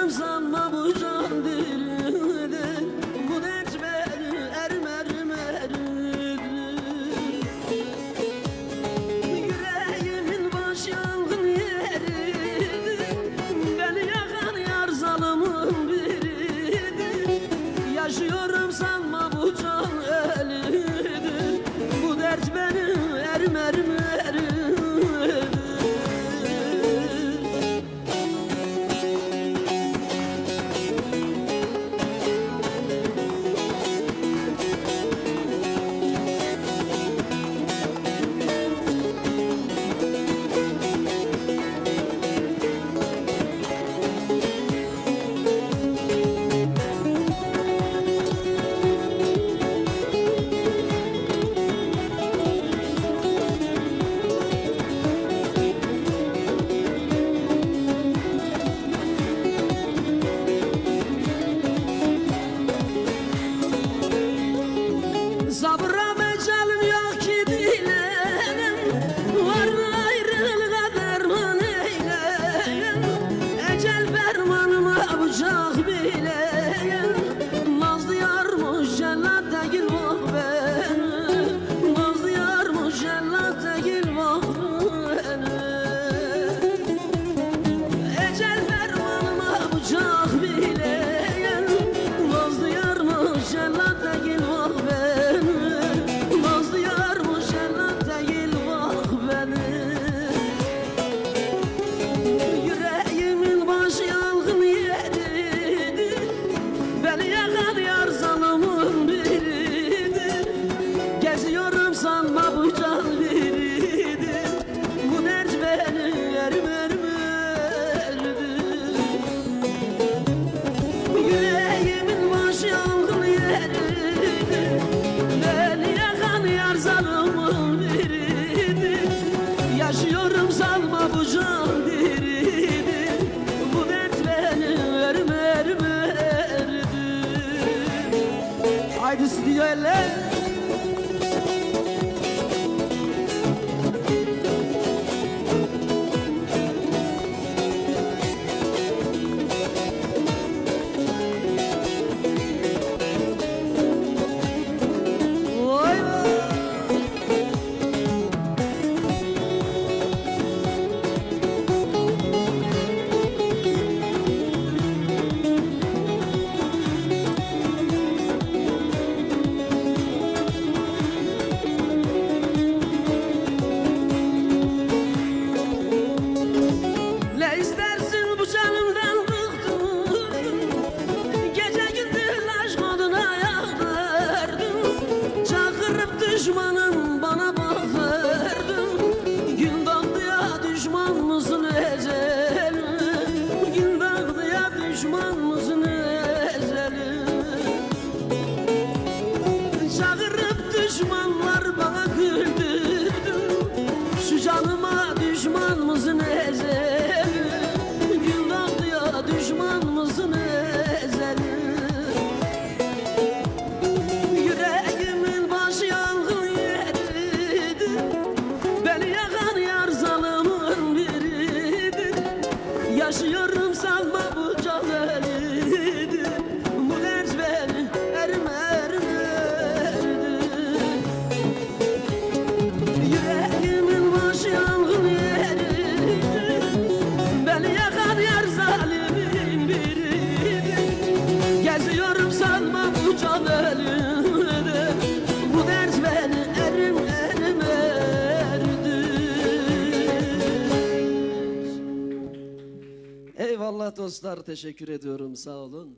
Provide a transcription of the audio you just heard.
Sevsem de bu can sabra Well, yeah, Vai decidir ele. dostlar teşekkür ediyorum sağ olun.